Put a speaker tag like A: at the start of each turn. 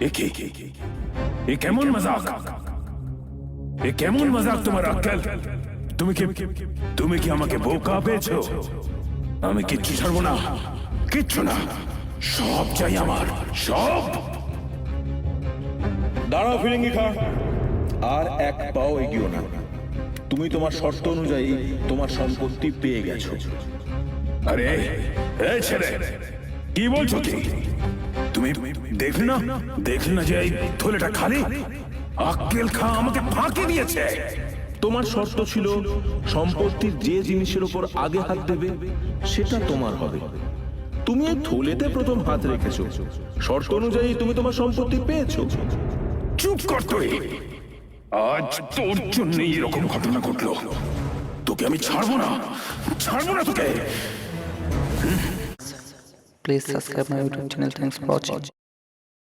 A: এ কি? এ কেমন মজাক? এ কেমন মজাক তোমার আক্কেল? তুমি কি তুমি কি আমাকে বোকা পেয়েছ? আমি কিচ্ছু ছাড়বো না। কিচ্ছু না। সব চাই আমার। সব।
B: দাঁড়াও ফিরিঙ্গি খা। আর এক পাও এগিয়েও না। তুমি তোমার শর্ত অনুযায়ী তোমার সম্পত্তি পেয়ে গেছো।
A: আরে এই ছেলে কি বলছো কি? তুমি দেখলে না? দেখলে না যে এই থলেটা খালি? আক্কেল খা আমাকে ফাঁকি দিয়েছে।
B: তোমার শর্ত ছিল সম্পত্তির যে জিনিসের উপর আগে হাত দেবে সেটা তোমার হবে। তুমি এই থলেতে প্রথম হাত রেখেছো। শর্ত অনুযায়ী তুমি তোমার সম্পত্তি পেয়েছ।
A: চুপ কর তুই। আজ তোর জন্য এরকম ঘটনা ঘটলো। তোকে আমি ছাড়বো না। ছাড়বো না তোকে।
C: Please subscribe my YouTube channel. Thanks for watching.